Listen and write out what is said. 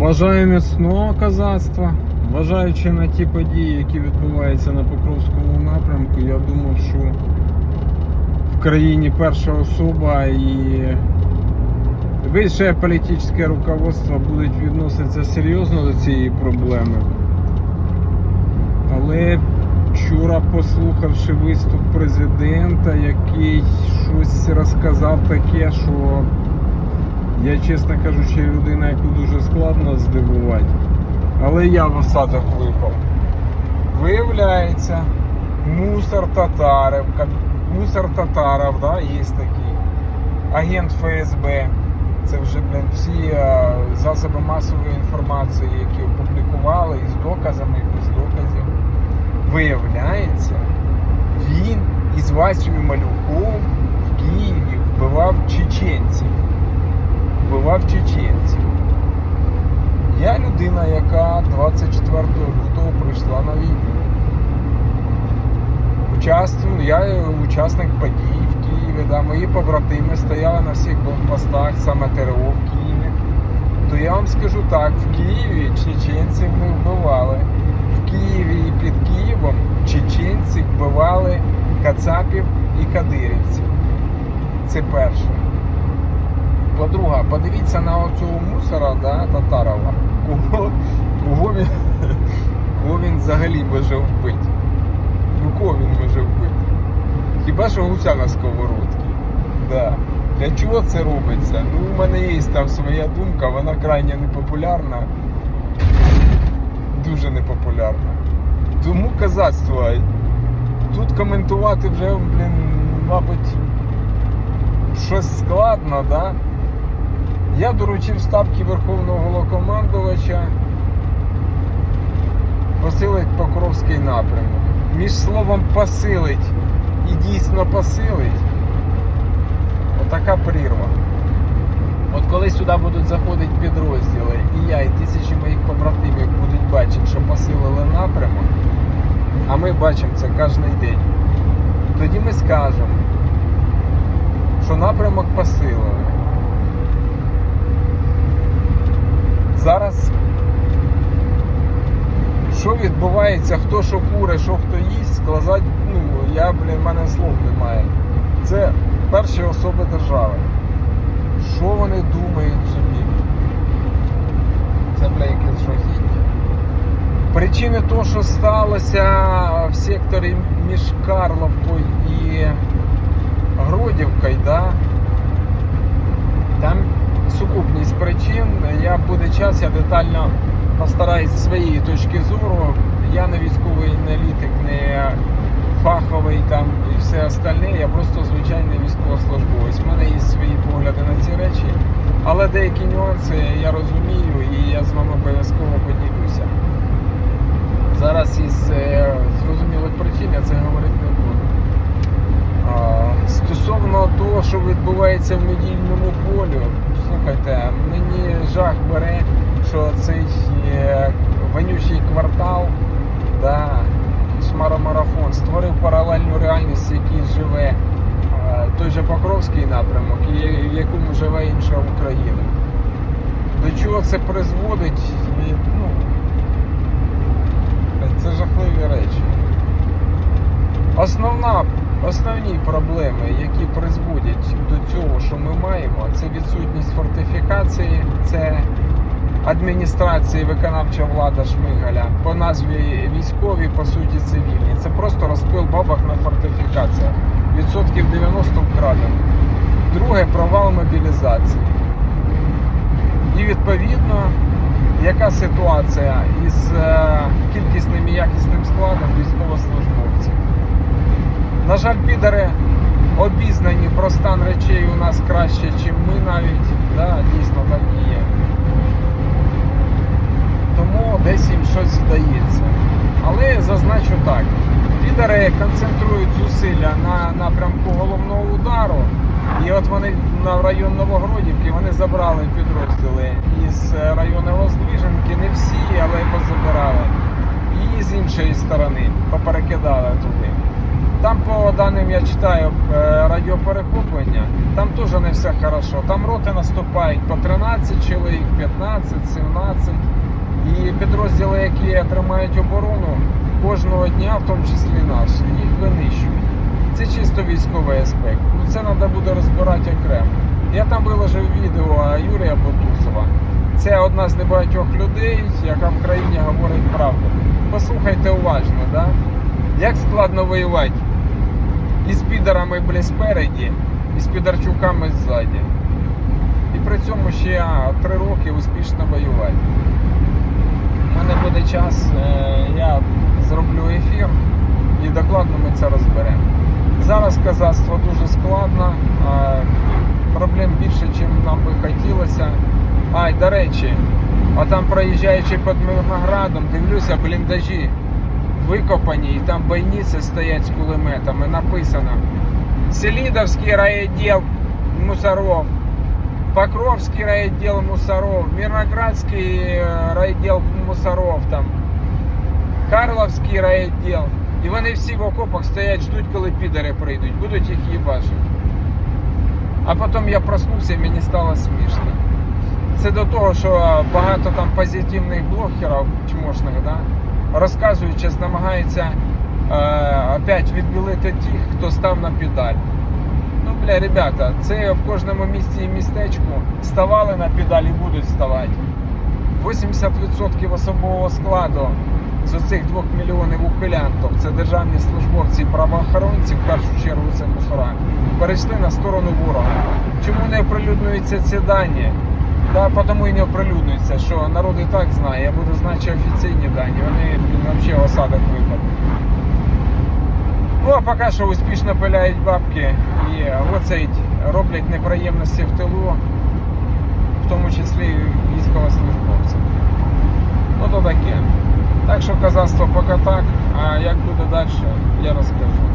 Бажаю міцного козацтва. Зважаючи на ті події, які відбуваються на Покровському напрямку, я думав, що в країні перша особа і вище політичне руководство будуть відноситися серйозно до цієї проблеми. Але вчора, послухавши виступ президента, який щось розказав таке, що я, чесно кажучи, людина, яку дуже складно здивувати. Але я в осадок випав. Виявляється, мусор татарів, мусор татарів, да, є такий. Агент ФСБ. Це вже блін, всі е, засоби масової інформації, які опублікували із доказами, і без доказів. Виявляється, він із Васею Малюком в Києві вбивав чеченців. Вбивав чеченців. Я людина, яка 24 лютого прийшла на війну. Участвую, я учасник подій в Києві, да, мої побратими стояли на всіх блокпостах, саме ТРО в Києві. То я вам скажу так, в Києві чеченців не вбивали. В Києві і під Києвом чеченці вбивали кацапів і кадирівців. Це перше. По-друге, подивіться на оцього мусора, да, Татарова. Кого, кого, він, кого він взагалі може вбити? Ну кого він може вбити? Хіба що гуся на сковородці? Да. Для чого це робиться? Ну, у мене є там своя думка, вона крайне непопулярна. Дуже непопулярна. Тому казацтво. Тут коментувати вже, блін, мабуть, щось складно, да? Я доручив ставки Верховного Головнокомандувача посилить Покровський напрямок. Між словом посилить і дійсно посилить отака прірва. От коли сюди будуть заходити підрозділи, і я, і тисячі моїх побратимів будуть бачити, що посилили напрямок, а ми бачимо це кожен день, тоді ми скажемо, що напрямок посилили. Зараз що відбувається, хто що куре, що хто їсть, сказати, ну, я, блін, в мене слов немає. Це перші особи держави. Що вони думають собі? Це, бля, якесь жахіття. Причини того, що сталося в секторі між Карловкою і Гродівкою, да? там сукупність причин. Я буде час, я детально постараюсь з своєї точки зору. Я не військовий аналітик, не фаховий там і все остальне. Я просто звичайний військовослужбовець. У мене є свої погляди на ці речі, але деякі нюанси я розумію і я з вами обов'язково поділюся. Зараз із е, зрозумілих причин я це говорити не буду. Стосовно того, що відбувається в медійному полі, слухайте, мені жах бере, що цей е, вонючий квартал, да, шмаромарафон створив паралельну реальність, в якій живе е, той же Покровський напрямок, в якому живе інша Україна. До чого це призводить? Ну, це жахливі речі. Основна, основні проблеми, які призводять до цього, що ми маємо, це відсутність фортифікації, це адміністрації виконавча влада Шмигаля по назві військові, по суті, цивільні. Це просто розпил бабах на фортифікаціях. Відсотків 90 вкрадено. Друге провал мобілізації. І відповідно, яка ситуація із е, кількісним і якісним складом військовослужбовців. На жаль, підари обізнані про стан речей у нас краще, ніж ми навіть. Да, дійсно так і є. Тому десь їм щось вдається. Але зазначу так: підари концентрують зусилля на напрямку головного удару. І от вони на район Новогродівки вони забрали підрозділи із е, району Воздвиженки, не всі, але позабирали. І з іншої сторони поперекидали туди. Там, по даним я читаю е, радіоперехоплення, там теж не все хорошо. Там роти наступають по 13 чоловік, 15, 17. І підрозділи, які тримають оборону, кожного дня, в тому числі наші, їх винищують. Це чисто військовий аспект. Ну це треба буде розбирати окремо. Я там виложив відео Юрія Бутусова. Це одна з небагатьох людей, яка в країні говорить правду. Послухайте уважно, да? як складно воювати із підарами блін, спереді, і з підарчуками ззаді. І при цьому ще три роки успішно воювати. У мене буде час, е, я зроблю ефір і докладно ми це розберемо. Зараз казацтво дуже складно, проблем більше, ніж нам би хотілося. А, й до речі, а там проїжджаючи під Мирноградом, дивлюся, бліндажі викопані, і там бойниці стоять з кулеметами. Написано Селидовський райвідділ мусоров, Покровський райвідділ мусоров, Мирноградський е, райвідділ мусоров, там, Карловський райвідділ. І вони всі в окопах стоять, ждуть, коли підари прийдуть, будуть їх їбашити. А потім я проснувся і мені стало смішно. Це до того, що багато там позитивних блогерів чмошних, да, розказують, зараз намагаються е, опять відбілити тих, хто став на педаль. Ну, бля, ребята, це в кожному місті і містечку ставали на педаль і будуть ставати. 80% особового складу з оцих 2 мільйонів ухилянтів, це державні службовці і правоохоронці, в першу чергу це мусора, перейшли на сторону ворога. Чому не оприлюднюються ці дані? Да, тому і не оприлюднюються, що народ і так знає, я буду знати, офіційні дані, вони взагалі в осадок випадуть. Ну а поки що успішно пиляють бабки і оцей роблять неприємності в тилу, в тому числі і військовослужбовцям. Ну то таке. Так що казацтво поки так, а як буде далі, я розкажу.